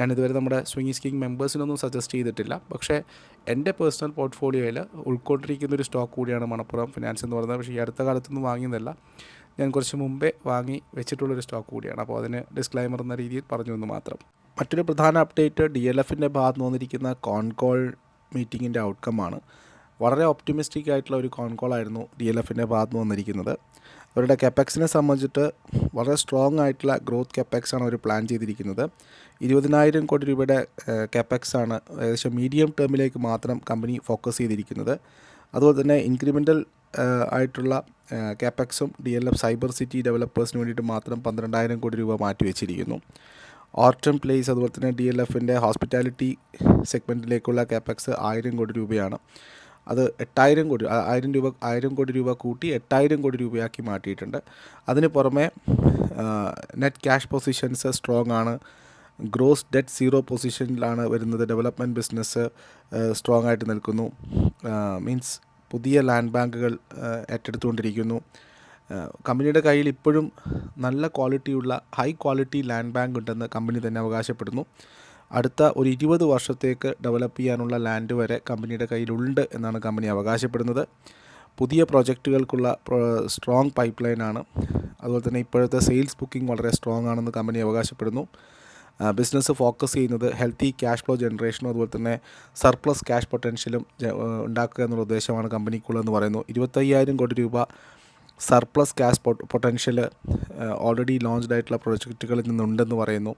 Speaker 1: ഞാനിതുവരെ നമ്മുടെ സ്വിംഗ് സ്കിങ് മെമ്പേഴ്സിനൊന്നും സജസ്റ്റ് ചെയ്തിട്ടില്ല. പക്ഷേ എന്റെ പേഴ്സണൽ പോർട്ട്ഫോളിയോയിൽ ഉൾക്കൊണ്ടിരിക്കുന്ന ഒരു സ്റ്റോക്ക് കൂടിയാണ് മണപ്പുറം ഫിനാൻസ് എന്ന് പറയുന്നത്. പക്ഷേ ഈ അടുത്ത കാലത്തൊന്നും വാങ്ങിയതല്ല ഞാൻ കുറച്ച് മുമ്പേ വാങ്ങി വെച്ചിട്ടുള്ളൊരു സ്റ്റോക്ക് കൂടിയാണ്. അപ്പോൾ അതിന് ഡിസ്ക്ലൈമർ എന്ന രീതിയിൽ പറഞ്ഞു എന്ന് മാത്രം. മറ്റൊരു പ്രധാന അപ്ഡേറ്റ് ഡി എൽ എഫിന്റെ ഭാഗത്ത് നിന്ന് വന്നിരിക്കുന്ന കോൺകോൾ മീറ്റിങ്ങിന്റെ ഔട്ട്കമാണ് വളരെ ഒപ്റ്റിമിസ്റ്റിക് ആയിട്ടുള്ള ഒരു കോൺ കോൾ ആയിരുന്നു ഡി എൽ എഫിന്റെ ഭാഗത്ത് വന്നിരിക്കുന്നത്. അവരുടെ കെപ്പക്സിനെ സംബന്ധിച്ചിട്ട് വളരെ സ്ട്രോങ് ആയിട്ടുള്ള ഗ്രോത്ത് കെപ്പക്സ് ആണ് അവർ പ്ലാൻ ചെയ്തിരിക്കുന്നത്. ഇരുപതിനായിരം കോടി രൂപയുടെ കെപ്പക്സ് ആണ് ഏകദേശം മീഡിയം ടേമിലേക്ക് മാത്രം കമ്പനി ഫോക്കസ് ചെയ്തിരിക്കുന്നത്. അതുപോലെ തന്നെ ഇൻക്രിമെന്റൽ ആയിട്ടുള്ള കാപ്പക്സും D L F cyber city ഡെവലപ്പേഴ്സിന് വേണ്ടിയിട്ട് മാത്രം പന്ത്രണ്ടായിരം കോടി രൂപ മാറ്റി വെച്ചിരിക്കുന്നു ആൻഡ് പ്ലേസ് അതുപോലെ തന്നെ ഡി എൽ എഫിന്റെ ഹോസ്പിറ്റാലിറ്റി സെഗ്മെന്റിലേക്കുള്ള കാപ്പക്സ് ആയിരം കോടി രൂപയാണ്. അത് എട്ടായിരം കോടി ആയിരം രൂപ ആയിരം കോടി രൂപ കൂട്ടി എട്ടായിരം കോടി രൂപയാക്കി മാറ്റിയിട്ടുണ്ട്. അതിന് പുറമെ നെറ്റ് ക്യാഷ് പൊസിഷൻസ് സ്ട്രോങ് ആണ്. ഗ്രോസ് ഡെറ്റ് സീറോ പൊസിഷനിലാണ് വരുന്നത്. ഡെവലപ്മെന്റ് ബിസിനസ് സ്ട്രോങ് ആയിട്ട് നിൽക്കുന്നു. മീൻസ് പുതിയ ലാൻഡ് ബാങ്കുകൾ ഏറ്റെടുത്തുകൊണ്ടിരിക്കുന്നു. കമ്പനിയുടെ കയ്യിൽ ഇപ്പോഴും നല്ല ക്വാളിറ്റിയുള്ള ഹൈ ക്വാളിറ്റി ലാൻഡ് ബാങ്ക് ഉണ്ടെന്ന് കമ്പനി തന്നെ അവകാശപ്പെടുന്നു. അടുത്ത ഒരു ഇരുപത് വർഷത്തേക്ക് ഡെവലപ്പ് ചെയ്യാനുള്ള ലാൻഡ് വരെ കമ്പനിയുടെ കയ്യിലുണ്ട് എന്നാണ് കമ്പനി അവകാശപ്പെടുന്നത്. പുതിയ പ്രോജക്റ്റുകൾക്കുള്ള സ്ട്രോങ് പൈപ്പ് ലൈനാണ് അതുപോലെ തന്നെ ഇപ്പോഴത്തെ സെയിൽസ് ബുക്കിംഗ് വളരെ സ്ട്രോങ് ആണെന്ന് കമ്പനി അവകാശപ്പെടുന്നു. ബിസിനസ് ഫോക്കസ് ചെയ്യുന്നത് ഹെൽത്തി ക്യാഷ് ഫ്ലോ ജനറേഷനും അതുപോലെ തന്നെ സർപ്ലസ് ക്യാഷ് പൊട്ടൻഷ്യലും ഉണ്ടാക്കുക എന്നുള്ള ഉദ്ദേശമാണ് കമ്പനിക്കുള്ളതെന്ന് പറയുന്നു. ഇരുപത്തയ്യായിരം കോടി രൂപ surplus cash potential already launch ആയിട്ടുള്ള പ്രൊജക്റ്റുകളിൽ നിന്നുണ്ടെന്ന് പറയുന്നു.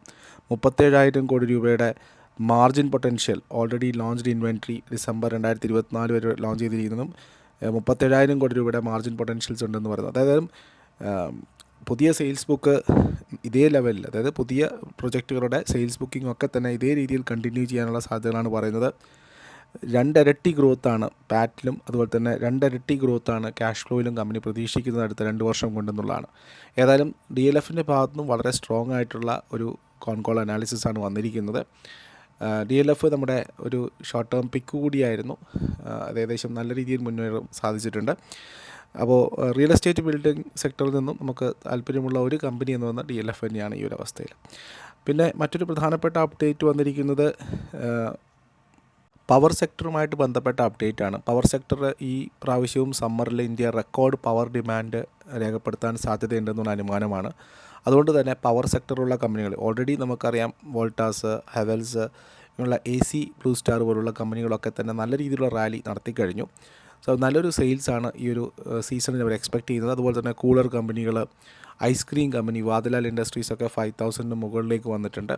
Speaker 1: മുപ്പത്തേഴായിരം കോടി രൂപയുടെ margin potential already launched inventory December രണ്ടായിരത്തി ഇരുപത്തിനാല് വരെ ലോഞ്ച് ചെയ്തിരിക്കുന്നതും മുപ്പത്തേഴായിരം കോടി രൂപയുടെ മാർജിൻ പൊട്ടൻഷ്യൽസ് ഉണ്ടെന്ന് പറയുന്നു. അതായത് പുതിയ സെയിൽസ് ബുക്ക് ഇതേ ലെവലിൽ അതായത് പുതിയ പ്രൊജക്റ്റുകളുടെ സെയിൽസ് ബുക്കിംഗ് ഒക്കെ തന്നെ ഇതേ രീതിയിൽ കണ്ടിന്യൂ ചെയ്യാനുള്ള സാധ്യതകളാണ് പറയുന്നത്. രണ്ടിരട്ടി ഗ്രോത്താണ് പാറ്റിലും അതുപോലെ തന്നെ രണ്ടിരട്ടി ഗ്രോത്താണ് ക്യാഷ് ഫ്ലോയിലും കമ്പനി പ്രതീക്ഷിക്കുന്നത് അടുത്ത രണ്ട് വർഷം കൊണ്ടെന്നുള്ളതാണ്. ഏതായാലും ഡി എൽ എഫിന്റെ ഭാഗത്തുനിന്നും വളരെ സ്ട്രോങ് ആയിട്ടുള്ള ഒരു കോൺകോൾ അനാലിസിസ് ആണ് വന്നിരിക്കുന്നത്. ഡി എൽ എഫ് നമ്മുടെ ഒരു ഷോർട്ട് ടേം പിക്ക് കൂടിയായിരുന്നു. അത് ഏകദേശം നല്ല രീതിയിൽ മുന്നേറാൻ സാധിച്ചിട്ടുണ്ട്. അപ്പോൾ റിയൽ എസ്റ്റേറ്റ് ബിൽഡിംഗ് സെക്ടറിൽ നിന്നും നമുക്ക് താല്പര്യമുള്ള ഒരു കമ്പനി എന്ന് പറഞ്ഞാൽ ഡി എൽ എഫ് തന്നെയാണ് ഈ ഒരു അവസ്ഥയിൽ. പിന്നെ മറ്റൊരു പ്രധാനപ്പെട്ട അപ്ഡേറ്റ് വന്നിരിക്കുന്നത് പവർ സെക്ടറുമായിട്ട് ബന്ധപ്പെട്ട അപ്ഡേറ്റ് ആണ് പവർ സെക്ടർ ഈ പ്രാവശ്യവും സമ്മറിൽ ഇന്ത്യ റെക്കോർഡ് പവർ ഡിമാൻഡ് രേഖപ്പെടുത്താൻ സാധ്യതയുണ്ടെന്നുള്ള അനുമാനമാണ്. അതുകൊണ്ട് തന്നെ പവർ സെക്ടറുള്ള കമ്പനികൾ ഓൾറെഡി നമുക്കറിയാം വോൾട്ടാസ് ഹെവൽസ് ഇങ്ങനെയുള്ള എ സി ബ്ലൂ സ്റ്റാർ പോലുള്ള കമ്പനികളൊക്കെ തന്നെ നല്ല രീതിയിലുള്ള റാലി നടത്തിക്കഴിഞ്ഞു സോ നല്ലൊരു സെയിൽസാണ് ഈ ഒരു സീസണിൽ അവർ എക്സ്പെക്ട് ചെയ്യുന്നത്. അതുപോലെ തന്നെ കൂളർ കമ്പനികൾ ഐസ്ക്രീം കമ്പനി വാതിലാൽ ഇൻഡസ്ട്രീസൊക്കെ ഫൈവ് തൗസൻഡിന് മുകളിലേക്ക് വന്നിട്ടുണ്ട്.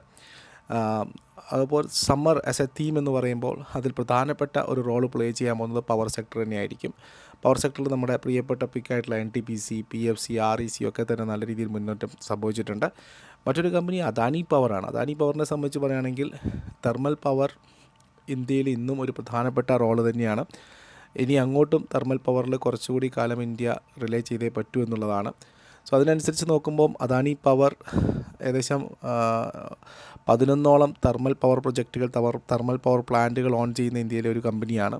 Speaker 1: അതുപോലെ സമ്മർ ആസ് എ തീം എന്ന് പറയുമ്പോൾ അതിൽ പ്രധാനപ്പെട്ട ഒരു റോൾ പ്ലേ ചെയ്യാൻ പോകുന്നത് പവർ സെക്ടർ തന്നെയായിരിക്കും. പവർ സെക്ടറിൽ നമ്മുടെ പ്രിയപ്പെട്ട പിക്കായിട്ടുള്ള N T P C P F C R E C ഒക്കെ തന്നെ നല്ല രീതിയിൽ മുന്നേറ്റം സംഭവിച്ചിട്ടുണ്ട്. മറ്റൊരു കമ്പനി അദാനി പവറാണ് അദാനി പവറിനെ സംബന്ധിച്ച് പറയുകയാണെങ്കിൽ തെർമൽ പവർ ഇന്ത്യയിൽ ഇന്നും ഒരു പ്രധാനപ്പെട്ട റോൾ തന്നെയാണ്. ഇനി അങ്ങോട്ടും തെർമൽ പവറിൽ കുറച്ചുകൂടി കാലം ഇന്ത്യ റിലേ ചെയ്തേ പറ്റൂ എന്നുള്ളതാണ്. സോ അതിനനുസരിച്ച് നോക്കുമ്പം അദാനി പവർ ഏകദേശം പതിനൊന്നോളം തെർമൽ പവർ പ്രൊജക്റ്റുകൾ തവർ തെർമൽ പവർ പ്ലാന്റുകൾ ഓൺ ചെയ്യുന്ന ഇന്ത്യയിലെ ഒരു കമ്പനിയാണ്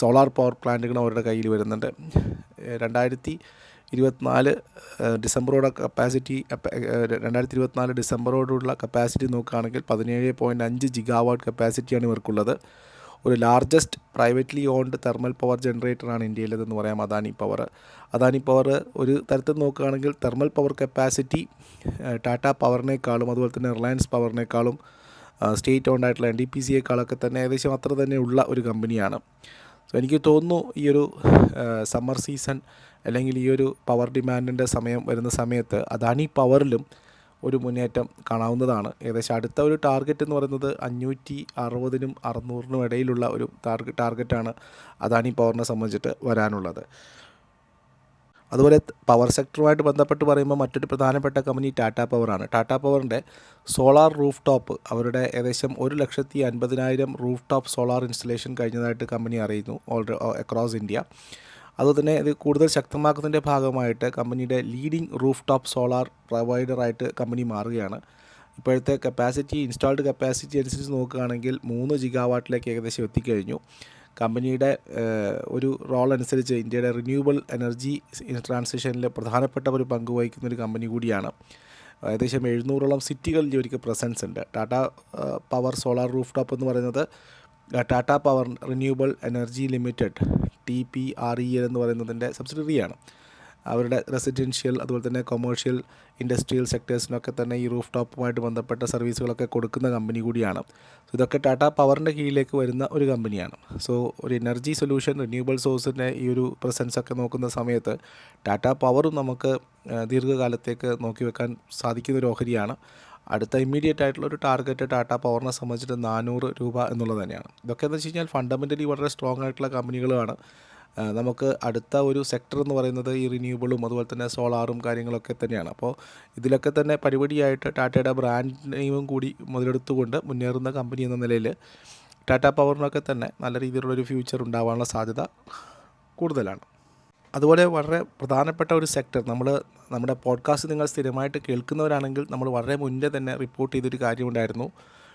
Speaker 1: സോളാർ പവർ പ്ലാന്റുകൾ അവരുടെ കയ്യിൽ വരുന്നുണ്ട്. രണ്ടായിരത്തി ഇരുപത്തിനാല് ഡിസംബറോടെ കപ്പാസിറ്റി രണ്ടായിരത്തി ഇരുപത്തിനാല് ഡിസംബറോടുള്ള കപ്പാസിറ്റി നോക്കുകയാണെങ്കിൽ പതിനേഴ് പോയിന്റ് അഞ്ച് ജിഗാവാട്ട് കപ്പാസിറ്റിയാണ് ഇവർക്കുള്ളത്. ഒരു largest privately owned thermal power ജനറേറ്ററാണ് ഇന്ത്യയിലേതെന്ന് പറയാം അദാനി പവർ അദാനി പവർ ഒരു തരത്തിൽ നോക്കുകയാണെങ്കിൽ തെർമൽ പവർ കപ്പാസിറ്റി ടാറ്റ പവറിനേക്കാളും അതുപോലെ തന്നെ റിലയൻസ് പവറിനേക്കാളും സ്റ്റേറ്റ് ഓൺഡ് ആയിട്ടുള്ള എൻ ഡി പി സിയേക്കാളൊക്കെ തന്നെ ഏകദേശം അത്ര തന്നെ ഉള്ള ഒരു കമ്പനിയാണ്. സോ എനിക്ക് തോന്നുന്നു ഈ ഒരു സമ്മർ സീസൺ അല്ലെങ്കിൽ ഈ ഒരു പവർ ഡിമാൻഡിന്റെ സമയം വരുന്ന സമയത്ത് അദാനി പവറിലും ഒരു മുന്നേറ്റം കാണാവുന്നതാണ്. ഏകദേശം അടുത്ത ഒരു ടാർഗറ്റ് എന്ന് പറയുന്നത് അഞ്ഞൂറ്റി അറുപതിനും അറുന്നൂറിനും ഇടയിലുള്ള ഒരു ടാർഗറ്റ് ടാർഗറ്റാണ് അദാനി പവറിനെ സംബന്ധിച്ചിട്ട് വരാനുള്ളത്. അതുപോലെ പവർ സെക്ടറുമായിട്ട് ബന്ധപ്പെട്ട് പറയുമ്പോൾ മറ്റൊരു പ്രധാനപ്പെട്ട കമ്പനി ടാറ്റ പവറാണ് ടാറ്റ പവറിന്റെ സോളാർ റൂഫ് ടോപ്പ് അവരുടെ ഏകദേശം ഒരു ലക്ഷത്തി അൻപതിനായിരം റൂഫ് ടോപ്പ് സോളാർ ഇൻസ്റ്റലേഷൻ കഴിഞ്ഞതായിട്ട് കമ്പനി അറിയുന്നു ഓൾറെഡി അക്രോസ് ഇന്ത്യ അതുപോലെ തന്നെ ഇത് കൂടുതൽ ശക്തമാക്കുന്നതിന്റെ ഭാഗമായിട്ട് കമ്പനിയുടെ ലീഡിംഗ് റൂഫ് ടോപ്പ് സോളാർ പ്രൊവൈഡറായിട്ട് കമ്പനി മാറുകയാണ്. ഇപ്പോഴത്തെ കപ്പാസിറ്റി ഇൻസ്റ്റാൾഡ് കപ്പാസിറ്റി അനുസരിച്ച് നോക്കുകയാണെങ്കിൽ മൂന്ന് ജിഗാവാട്ടിലേക്ക് ഏകദേശം എത്തിക്കഴിഞ്ഞു. കമ്പനിയുടെ ഒരു റോൾ അനുസരിച്ച് ഇന്ത്യയുടെ റിന്യൂവബിൾ എനർജി ട്രാൻസിഷനിൽ പ്രധാനപ്പെട്ട ഒരു പങ്ക് വഹിക്കുന്ന ഒരു കമ്പനി കൂടിയാണ്. ഏകദേശം എഴുന്നൂറോളം സിറ്റികളിൽ ഇവർക്ക് പ്രസൻസ് ഉണ്ട്. Tata power solar roof top എന്ന് പറയുന്നത് Tata power renewable energy limited T P R E L എന്ന് പറയുന്നതിന്റെ സബ്സിഡറിയാണ് അവരുടെ റെസിഡൻഷ്യൽ അതുപോലെ തന്നെ കൊമേഴ്ഷ്യൽ ഇൻഡസ്ട്രിയൽ സെക്ടേഴ്സിനൊക്കെ തന്നെ ഈ റൂഫ് ടോപ്പുമായിട്ട് ബന്ധപ്പെട്ട സർവീസുകളൊക്കെ കൊടുക്കുന്ന കമ്പനി കൂടിയാണ്. ഇതൊക്കെ ടാറ്റ പവറിന്റെ കീഴിലേക്ക് വരുന്ന ഒരു കമ്പനിയാണ് സോ ഒരു എനർജി സൊല്യൂഷൻ റിന്യൂവബിൾ സോഴ്സിന്റെ ഈ ഒരു പ്രസൻസ് ഒക്കെ നോക്കുന്ന സമയത്ത് ടാറ്റ പവറും നമുക്ക് ദീർഘകാലത്തേക്ക് നോക്കി വെക്കാൻ സാധിക്കുന്ന ഒരു ഓഹരിയാണ്. അടുത്ത ഇമ്മീഡിയറ്റ് ആയിട്ടുള്ള ഒരു ടാർഗറ്റ് ടാറ്റ പവറിനെ സംബന്ധിച്ചിട്ട് നാനൂറ് രൂപ എന്നുള്ളത് തന്നെയാണ്. ഇതൊക്കെ എന്ന് വെച്ച് കഴിഞ്ഞാൽ ഫണ്ടമെന്റലി വളരെ സ്ട്രോങ് ആയിട്ടുള്ള കമ്പനികളാണ് നമുക്ക് അടുത്ത ഒരു സെക്ടർ എന്ന് പറയുന്നത് ഈ റിന്യൂവബിളും അതുപോലെ തന്നെ സോളാറും കാര്യങ്ങളൊക്കെ തന്നെയാണ്. അപ്പോൾ ഇതിലൊക്കെ തന്നെ പരിപാടിയായിട്ട് ടാറ്റയുടെ ബ്രാൻഡ് നെയിമും കൂടി മുതലെടുത്തുകൊണ്ട് മുന്നേറുന്ന കമ്പനി എന്ന നിലയിൽ ടാറ്റ പവറിനൊക്കെ തന്നെ നല്ല രീതിയിലുള്ളൊരു ഫ്യൂച്ചർ ഉണ്ടാവാനുള്ള സാധ്യത കൂടുതലാണ്. അതുപോലെ വളരെ പ്രധാനപ്പെട്ട ഒരു സെക്ടർ നമ്മൾ നമ്മുടെ പോഡ്കാസ്റ്റ് നിങ്ങൾ സ്ഥിരമായിട്ട് കേൾക്കുന്നവരാണെങ്കിൽ നമ്മൾ വളരെ മുന്നേ തന്നെ റിപ്പോർട്ട് ചെയ്തൊരു കാര്യമുണ്ടായിരുന്നു.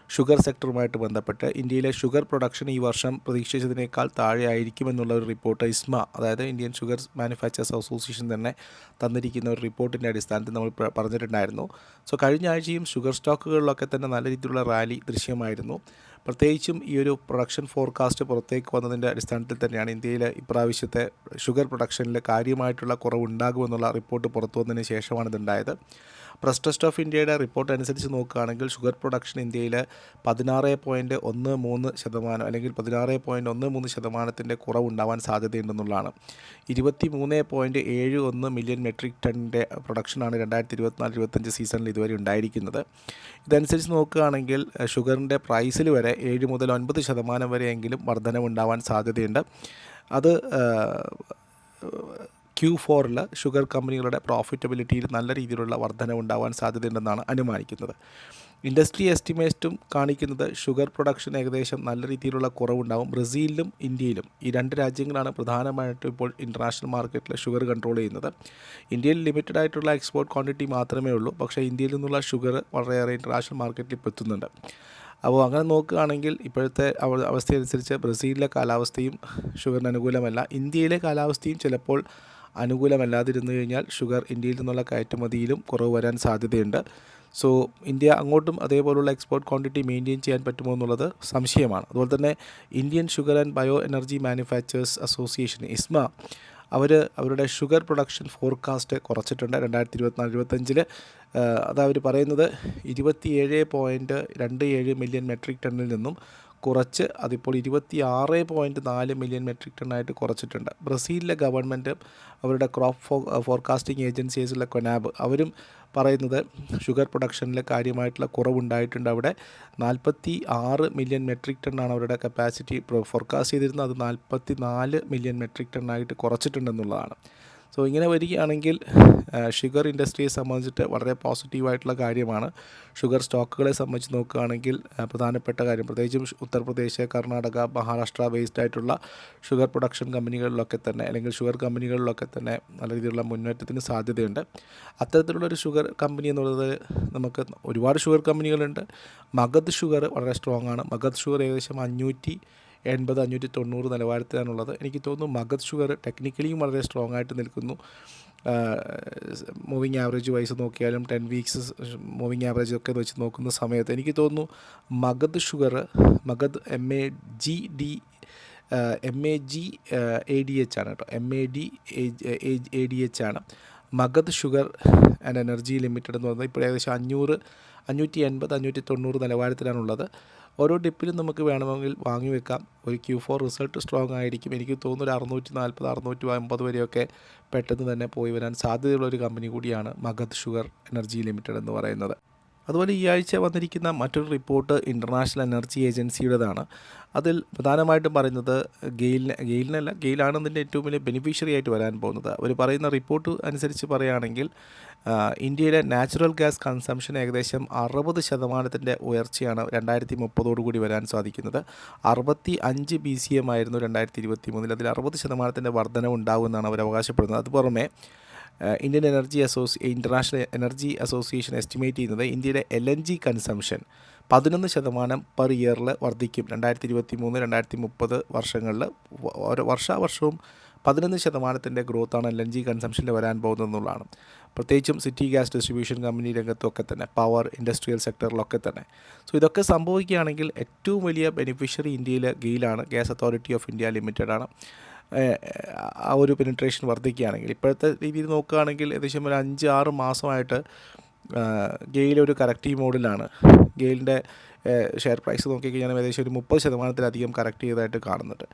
Speaker 1: ഷുഗർ സെക്ടറുമായിട്ട് ബന്ധപ്പെട്ട്. ഇന്ത്യയിലെ ഷുഗർ പ്രൊഡക്ഷൻ ഈ വർഷം പ്രതീക്ഷിച്ചതിനേക്കാൾ താഴെ ആയിരിക്കുമെന്നുള്ള ഒരു റിപ്പോർട്ട് ഇസ്മ അതായത് ഇന്ത്യൻ ഷുഗർ മാനുഫാക്ചേഴ്സ് അസോസിയേഷൻ തന്നെ തന്നിരിക്കുന്ന ഒരു റിപ്പോർട്ടിന്റെ അടിസ്ഥാനത്തിൽ നമ്മൾ പറഞ്ഞിട്ടുണ്ടായിരുന്നു. സോ കഴിഞ്ഞ ആഴ്ചയും ഷുഗർ സ്റ്റോക്കുകളിലൊക്കെ തന്നെ നല്ല രീതിയിലുള്ള റാലി ദൃശ്യമായിരുന്നു. പ്രത്യേകിച്ചും ഈ ഒരു പ്രൊഡക്ഷൻ ഫോർകാസ്റ്റ് പുറത്തേക്ക് വന്നതിന്റെ അടിസ്ഥാനത്തിൽ തന്നെയാണ് ഇന്ത്യയിൽ ഇപ്രാവശ്യത്തെ ഷുഗർ പ്രൊഡക്ഷനിൽ കാര്യമായിട്ടുള്ള കുറവുണ്ടാകുമെന്നുള്ള റിപ്പോർട്ട് പുറത്തു വന്നതിന് ശേഷമാണ് ഇതുണ്ടായത്. പ്രസ് ട്രസ്റ്റ് ഓഫ് ഇന്ത്യയുടെ റിപ്പോർട്ട് അനുസരിച്ച് നോക്കുകയാണെങ്കിൽ ഷുഗർ പ്രൊഡക്ഷൻ ഇന്ത്യയിൽ പതിനാറ് പോയിന്റ് ഒന്ന് മൂന്ന് ശതമാനം അല്ലെങ്കിൽ പതിനാറ് പോയിന്റ് ഒന്ന് മൂന്ന് ശതമാനത്തിന്റെ കുറവുണ്ടാവാൻ സാധ്യതയുണ്ടെന്നുള്ളതാണ്. ഇരുപത്തി മൂന്ന് പോയിന്റ് ഏഴ് ഒന്ന് മില്യൺ മെട്രിക് ടണ്ണിന്റെ പ്രൊഡക്ഷനാണ് രണ്ടായിരത്തി ഇരുപത്തിനാല് ഇരുപത്തഞ്ച് സീസണിൽ ഇതുവരെ ഉണ്ടായിരിക്കുന്നത്. ഇതനുസരിച്ച് നോക്കുകയാണെങ്കിൽ ഷുഗറിന്റെ പ്രൈസിൽ വരെ ഏഴ് മുതൽ ഒൻപത് ശതമാനം വരെയെങ്കിലും വർധനവുണ്ടാവാൻ സാധ്യതയുണ്ട്. അത് ക്യൂ ഫോറിൽ ഷുഗർ കമ്പനികളുടെ പ്രോഫിറ്റബിലിറ്റിയിൽ നല്ല രീതിയിലുള്ള വർധനവുണ്ടാവാൻ സാധ്യതയുണ്ടെന്നാണ് അനുമാനിക്കുന്നത്. ഇൻഡസ്ട്രി എസ്റ്റിമേറ്റും കാണിക്കുന്നത് ഷുഗർ പ്രൊഡക്ഷൻ ഏകദേശം നല്ല രീതിയിലുള്ള കുറവുണ്ടാവും ബ്രസീലിലും ഇന്ത്യയിലും. ഈ രണ്ട് രാജ്യങ്ങളാണ് പ്രധാനമായിട്ടും ഇപ്പോൾ ഇന്റർനാഷണൽ മാർക്കറ്റിൽ ഷുഗർ കൺട്രോൾ ചെയ്യുന്നത്. ഇന്ത്യയിൽ ലിമിറ്റഡ് ആയിട്ടുള്ള എക്സ്പോർട്ട് ക്വാണ്ടിറ്റി മാത്രമേ ഉള്ളൂ. പക്ഷേ ഇന്ത്യയിൽ നിന്നുള്ള ഷുഗർ വളരെയേറെ ഇന്റർനാഷണൽ മാർക്കറ്റിൽ ഇപ്പോൾ എത്തുന്നുണ്ട്. അപ്പോൾ അങ്ങനെ നോക്കുകയാണെങ്കിൽ ഇപ്പോഴത്തെ അവസ്ഥയനുസരിച്ച് ബ്രസീലിലെ കാലാവസ്ഥയും ഷുഗറിന് അനുകൂലമല്ല. ഇന്ത്യയിലെ കാലാവസ്ഥയും ചിലപ്പോൾ അനുകൂലമല്ലാതിരുന്നു കഴിഞ്ഞാൽ ഷുഗർ ഇന്ത്യയിൽ നിന്നുള്ള കയറ്റുമതിയിലും കുറവ് വരാൻ സാധ്യതയുണ്ട്. സോ ഇന്ത്യ അങ്ങോട്ടും അതേപോലുള്ള എക്സ്പോർട്ട് ക്വാണ്ടിറ്റി മെയിന്റെയിൻ ചെയ്യാൻ പറ്റുമോ എന്നുള്ളത് സംശയമാണ്. അതുപോലെ തന്നെ Indian sugar and bio energy manufacturers association ISMA അവർ അവരുടെ ഷുഗർ പ്രൊഡക്ഷൻ ഫോർകാസ്റ്റ് കുറച്ചിട്ടുണ്ട് രണ്ടായിരത്തി ഇരുപത്തിനാല് ഇരുപത്തഞ്ചിൽ അത് അവർ പറയുന്നത് ഇരുപത്തിയേഴ് പോയിന്റ് രണ്ട് ഏഴ് മില്യൺ മെട്രിക് ടണ്ണിൽ നിന്നും കുറച്ച് അതിപ്പോൾ ഇരുപത്തി ആറ് പോയിന്റ് നാല് മില്യൺ മെട്രിക് ടണ്ണായിട്ട് കുറച്ചിട്ടുണ്ട്. ബ്രസീലിലെ ഗവൺമെന്റ് അവരുടെ ക്രോപ്പ് ഫോ ഫോർകാസ്റ്റിംഗ് ഏജൻസീസിലെ കൊനാബ് അവരും പറയുന്നത് ഷുഗർ പ്രൊഡക്ഷനിൽ കാര്യമായിട്ടുള്ള കുറവുണ്ടായിട്ടുണ്ട് അവിടെ. നാൽപ്പത്തി ആറ് മില്യൺ മെട്രിക് ടണ്ണാണ് അവരുടെ കപ്പാസിറ്റി ഫോർകാസ്റ്റ് ചെയ്തിരുന്നത് അത് നാൽപ്പത്തി നാല് മില്യൺ മെട്രിക് ടണ്ണായിട്ട് കുറച്ചിട്ടുണ്ടെന്നുള്ളതാണ്. സോ ഇങ്ങനെ വരികയാണെങ്കിൽ ഷുഗർ ഇൻഡസ്ട്രിയെ സംബന്ധിച്ചിട്ട് വളരെ പോസിറ്റീവായിട്ടുള്ള കാര്യമാണ്. ഷുഗർ സ്റ്റോക്കുകളെ സംബന്ധിച്ച് നോക്കുകയാണെങ്കിൽ പ്രധാനപ്പെട്ട കാര്യം പ്രത്യേകിച്ചും ഉത്തർപ്രദേശ് കർണാടക മഹാരാഷ്ട്ര ബേസ്ഡ് ആയിട്ടുള്ള ഷുഗർ പ്രൊഡക്ഷൻ കമ്പനികളിലൊക്കെ തന്നെ അല്ലെങ്കിൽ ഷുഗർ കമ്പനികളിലൊക്കെ തന്നെ നല്ല രീതിയിലുള്ള മുന്നേറ്റത്തിന് സാധ്യതയുണ്ട്. അത്തരത്തിലുള്ളൊരു ഷുഗർ കമ്പനി എന്നുള്ളത് നമുക്ക് ഒരുപാട് ഷുഗർ കമ്പനികളുണ്ട് മഗധ് ഷുഗർ വളരെ സ്ട്രോങ് ആണ്. മഗധ് ഷുഗർ ഏകദേശം അഞ്ഞൂറ്റി എൺപത് അഞ്ഞൂറ്റി തൊണ്ണൂറ് നിലവാരത്തിലാണുള്ളത്. എനിക്ക് തോന്നുന്നു മഗത് ഷുഗർ ടെക്നിക്കലിയും വളരെ സ്ട്രോങ് ആയിട്ട് നിൽക്കുന്നു. മൂവിങ് ആവറേജ് വൈസ് നോക്കിയാലും ടെൻ വീക്സ് മൂവിങ് ആവറേജ് ഒക്കെ വെച്ച് നോക്കുന്ന സമയത്ത് എനിക്ക് തോന്നുന്നു Magadh sugar Magadh M A G D M A G A D H ആണ് കേട്ടോ. M A D A D H ആണ്. Magadh sugar and energy limited എന്ന് പറയുന്നത് ഇപ്പോൾ ഏകദേശം അഞ്ഞൂറ് അഞ്ഞൂറ്റി എൺപത് അഞ്ഞൂറ്റി തൊണ്ണൂറ് നിലവാരത്തിലാണുള്ളത്. ഓരോ ഡിപ്പിലും നമുക്ക് വേണമെങ്കിൽ വാങ്ങി വെക്കാം. ഒരു ക്യൂ ഫോർ റിസൾട്ട് സ്ട്രോങ് ആയിരിക്കും. എനിക്ക് തോന്നുന്നു ഒരു അറുന്നൂറ്റി നാൽപ്പത് അറുന്നൂറ്റി അമ്പത് വരെയൊക്കെ പെട്ടെന്ന് തന്നെ പോയി വരാൻ സാധ്യതയുള്ള ഒരു കമ്പനി കൂടിയാണ് മഗധ് ഷുഗർ എനർജി ലിമിറ്റഡ് എന്ന് പറയുന്നത്. അതുപോലെ ഈ ആഴ്ച വന്നിരിക്കുന്ന മറ്റൊരു റിപ്പോർട്ട് ഇന്റർനാഷണൽ എനർജി ഏജൻസിയുടേതാണ് അതിൽ പ്രധാനമായിട്ടും പറയുന്നത് ഗെയിലിന് ഗെയിലിനല്ല ഗെയിലാണ് ഇതിന്റെ ഏറ്റവും വലിയ ബെനിഫിഷ്യറി ആയിട്ട് വരാൻ പോകുന്നത്. അവർ പറയുന്ന റിപ്പോർട്ട് അനുസരിച്ച് പറയുകയാണെങ്കിൽ ഇന്ത്യയിലെ നാച്ചുറൽ ഗ്യാസ് കൺസംഷൻ ഏകദേശം അറുപത് ശതമാനത്തിന്റെ ഉയർച്ചയാണ് രണ്ടായിരത്തി മുപ്പതോടുകൂടി വരാൻ സാധിക്കുന്നത്. അറുപത്തി അഞ്ച് ബി സി എം ആയിരുന്നു രണ്ടായിരത്തി ഇരുപത്തി മൂന്നിൽ അതിൽ അറുപത് ശതമാനത്തിന്റെ വർധനവ് ഉണ്ടാകുമെന്നാണ് അവർ അവകാശപ്പെടുന്നത്. അത് പുറമെ ഇന്ത്യൻ എനർജി അസോസി ഇന്റർനാഷണൽ എനർജി അസോസിയേഷൻ എസ്റ്റിമേറ്റ് ചെയ്യുന്നത് ഇന്ത്യയുടെ എൽ എൻ ജി കൺസംഷൻ പതിനൊന്ന് ശതമാനം പെർ ഇയറിൽ വർദ്ധിക്കും. രണ്ടായിരത്തി ഇരുപത്തി മൂന്ന് രണ്ടായിരത്തി മുപ്പത് വർഷങ്ങളിൽ ഓരോ വർഷാവർഷവും പതിനൊന്ന് ശതമാനത്തിന്റെ ഗ്രോത്താണ് എൽ എൻ ജി കൺസംഷനിൽ വരാൻ പോകുന്നതെന്നുള്ളതാണ്. പ്രത്യേകിച്ചും സിറ്റി ഗ്യാസ് ഡിസ്ട്രിബ്യൂഷൻ കമ്പനി രംഗത്തൊക്കെ തന്നെ പവർ ഇൻഡസ്ട്രിയൽ സെക്ടറിലൊക്കെ തന്നെ. സോ ഇതൊക്കെ സംഭവിക്കുകയാണെങ്കിൽ ഏറ്റവും വലിയ ബെനിഫിഷ്യറി ഇന്ത്യയിലെ ഗെയിലാണ്. Gas authority of India limited ആണ് ആ ഒരു പെനിട്രേഷൻ വർദ്ധിക്കുകയാണെങ്കിൽ ഇപ്പോഴത്തെ രീതിയിൽ നോക്കുകയാണെങ്കിൽ ഏകദേശം ഒരു അഞ്ച് ആറ് മാസമായിട്ട് ഗെയിൽ ഒരു കറക്റ്റീവ് മോഡിലാണ്. ഗെയിലിന്റെ ഷെയർ പ്രൈസ് നോക്കിക്കഴിഞ്ഞാൽ ഏകദേശം ഒരു മുപ്പത് ശതമാനത്തിലധികം കറക്റ്റ് ചെയ്തതായിട്ട് കാണുന്നുണ്ട്.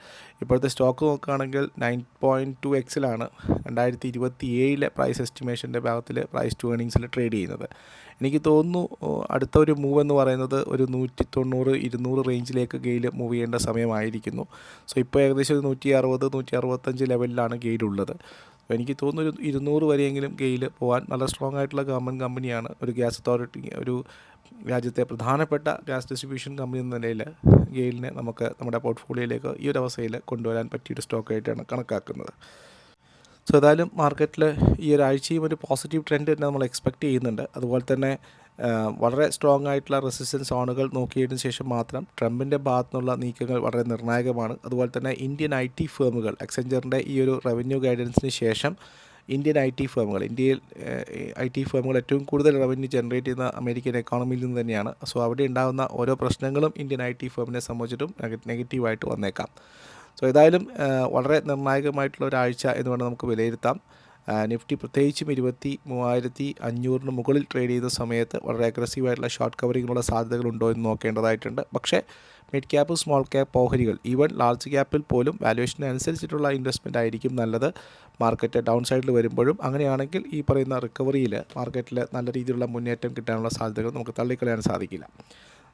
Speaker 1: ഇപ്പോഴത്തെ സ്റ്റോക്ക് നോക്കുകയാണെങ്കിൽ നയൻ പോയിന്റ് ടു എക്സിലാണ് രണ്ടായിരത്തി ഇരുപത്തി ഏഴിലെ പ്രൈസ് എസ്റ്റിമേഷന്റെ ഭാഗത്തിൽ പ്രൈസ് ടു ഏണിങ്സിൽ ട്രേഡ് ചെയ്യുന്നത്. എനിക്ക് തോന്നുന്നു അടുത്ത ഒരു മൂവ് എന്ന് പറയുന്നത് ഒരു നൂറ്റി തൊണ്ണൂറ് ഇരുന്നൂറ് റേഞ്ചിലേക്ക് ഗെയിൽ മൂവ് ചെയ്യേണ്ട സമയമായിരിക്കുന്നു. സോ ഇപ്പോൾ ഏകദേശം ഒരു നൂറ്റി അറുപത് നൂറ്റി അറുപത്തഞ്ച് ലെവലിലാണ് അപ്പോൾ എനിക്ക് തോന്നുന്നു ഒരു ഇരുന്നൂറ് വരെയെങ്കിലും ഗെയിൽ പോകാൻ നല്ല സ്ട്രോങ് ആയിട്ടുള്ള ഗവൺമെന്റ് കമ്പനിയാണ് ഒരു ഗ്യാസ് അതോറിറ്റി ഒരു രാജ്യത്തെ പ്രധാനപ്പെട്ട ഗ്യാസ് ഡിസ്ട്രിബ്യൂഷൻ കമ്പനി എന്ന നിലയിൽ ഗെയിലിനെ നമുക്ക് നമ്മുടെ പോർട്ട്ഫോളിയോയിലേക്ക് ഈ ഒരു അവസ്ഥയിൽ കൊണ്ടുവരാൻ പറ്റിയൊരു സ്റ്റോക്കായിട്ടാണ് കണക്കാക്കുന്നത്. സോ ഏതായാലും മാർക്കറ്റിൽ ഈ ഒരാഴ്ചയും ഒരു പോസിറ്റീവ് ട്രെൻഡ് തന്നെ നമ്മൾ എക്സ്പെക്റ്റ് ചെയ്യുന്നുണ്ട്. അതുപോലെ തന്നെ വളരെ സ്ട്രോങ് ആയിട്ടുള്ള റെസിസ്റ്റൻസ് സോണുകൾ നോക്കിയതിനു ശേഷം മാത്രം ട്രംപിന്റെ ഭാഗത്തു നിന്നുള്ള നീക്കങ്ങൾ വളരെ നിർണായകമാണ്. അതുപോലെ തന്നെ ഇന്ത്യൻ ഐ ടി ഫേമുകൾ എക്സെഞ്ചറിന്റെ ഈ ഒരു റവന്യൂ ഗൈഡൻസിന് ശേഷം ഇന്ത്യൻ ഐ ടി ഫേമുകൾ ഇന്ത്യയിൽ ഐ ടി ഫേമുകൾ ഏറ്റവും കൂടുതൽ റവന്യൂ ജനറേറ്റ് ചെയ്യുന്ന അമേരിക്കൻ എക്കോണമിയിൽ നിന്ന് തന്നെയാണ്. സോ അവിടെ ഉണ്ടാകുന്ന ഓരോ പ്രശ്നങ്ങളും ഇന്ത്യൻ ഐ ടി ഫേമിനെ സംബന്ധിച്ചിട്ടും നെഗറ്റീവായിട്ട് വന്നേക്കാം. സോ ഏതായാലും വളരെ നിർണായകമായിട്ടുള്ള ഒരാഴ്ച എന്ന് വേണം നമുക്ക് വിലയിരുത്താം. നിഫ്റ്റി പ്രത്യേകിച്ചും ഇരുപത്തി മൂവായിരത്തി അഞ്ഞൂറിന് മുകളിൽ ട്രേഡ് ചെയ്യുന്ന സമയത്ത് വളരെ അഗ്രസീവായിട്ടുള്ള ഷോർട്ട് കവറിങ്ങിനുള്ള സാധ്യതകളുണ്ടോ എന്ന് നോക്കേണ്ടതായിട്ടുണ്ട്. പക്ഷേ മിഡ് ക്യാപ്പ് സ്മോൾ ക്യാപ്പ് ഓഹരികൾ ഈവൻ ലാർജ് ക്യാപ്പിൽ പോലും വാല്യുവേഷന് അനുസരിച്ചിട്ടുള്ള ഇൻവെസ്റ്റ്മെന്റ് ആയിരിക്കും നല്ലത്. മാർക്കറ്റ് ഡൗൺ സൈഡിൽ വരുമ്പോഴും അങ്ങനെയാണെങ്കിൽ ഈ പറയുന്ന റിക്കവറിയിൽ മാർക്കറ്റിൽ നല്ല രീതിയിലുള്ള മുന്നേറ്റം കിട്ടാനുള്ള സാധ്യതകൾ നമുക്ക് തള്ളിക്കളയാൻ സാധിക്കില്ല.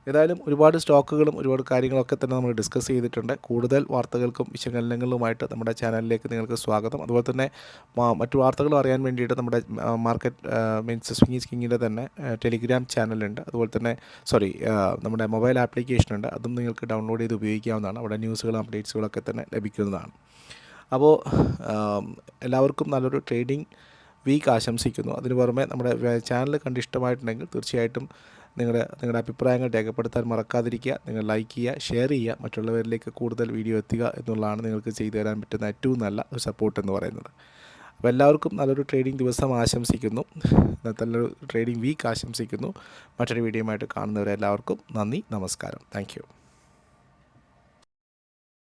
Speaker 1: ഏതായാലും ഒരുപാട് സ്റ്റോക്കുകളും ഒരുപാട് കാര്യങ്ങളൊക്കെ തന്നെ നമ്മൾ ഡിസ്കസ് ചെയ്തിട്ടുണ്ട്. കൂടുതൽ വാർത്തകൾക്കും വിശകലനങ്ങളുമായിട്ട് നമ്മുടെ ചാനലിലേക്ക് നിങ്ങൾക്ക് സ്വാഗതം. അതുപോലെ തന്നെ മറ്റു വാർത്തകളും അറിയാൻ വേണ്ടിയിട്ട് നമ്മുടെ മാർക്കറ്റ് മീൻസ് സ്വിങ്ങി സ്കിങ്ങിന്റെ തന്നെ ടെലിഗ്രാം ചാനലുണ്ട് അതുപോലെ തന്നെ സോറി നമ്മുടെ മൊബൈൽ ആപ്ലിക്കേഷൻ ഉണ്ട് അതും നിങ്ങൾക്ക് ഡൗൺലോഡ് ചെയ്ത് ഉപയോഗിക്കാവുന്നതാണ്. അവിടെ ന്യൂസുകളും അപ്ഡേറ്റ്സുകളൊക്കെ തന്നെ ലഭിക്കുന്നതാണ്. അപ്പോൾ എല്ലാവർക്കും നല്ലൊരു ട്രേഡിംഗ് വീക്ക് ആശംസിക്കുന്നു. അതിന് പുറമെ നമ്മുടെ ചാനൽ കണ്ടിഷ്ടമായിട്ടുണ്ടെങ്കിൽ തീർച്ചയായിട്ടും നിങ്ങളുടെ നിങ്ങളുടെ അഭിപ്രായങ്ങൾ രേഖപ്പെടുത്താൻ മറക്കാതിരിക്കുക. നിങ്ങൾ ലൈക്ക് ചെയ്യുക ഷെയർ ചെയ്യുക. മറ്റുള്ളവരിലേക്ക് കൂടുതൽ വീഡിയോ എത്തുക എന്നുള്ളതാണ് നിങ്ങൾക്ക് ചെയ്തു തരാൻ പറ്റുന്ന ഏറ്റവും നല്ല ഒരു സപ്പോർട്ട് എന്ന് പറയുന്നത്. അപ്പോൾ എല്ലാവർക്കും നല്ലൊരു ട്രേഡിംഗ് ദിവസം ആശംസിക്കുന്നു. നല്ലൊരു ട്രേഡിംഗ് വീക്ക് ആശംസിക്കുന്നു. മറ്റൊരു വീഡിയോയുമായിട്ട് കാണുന്നവരെല്ലാവർക്കും നന്ദി നമസ്കാരം. താങ്ക്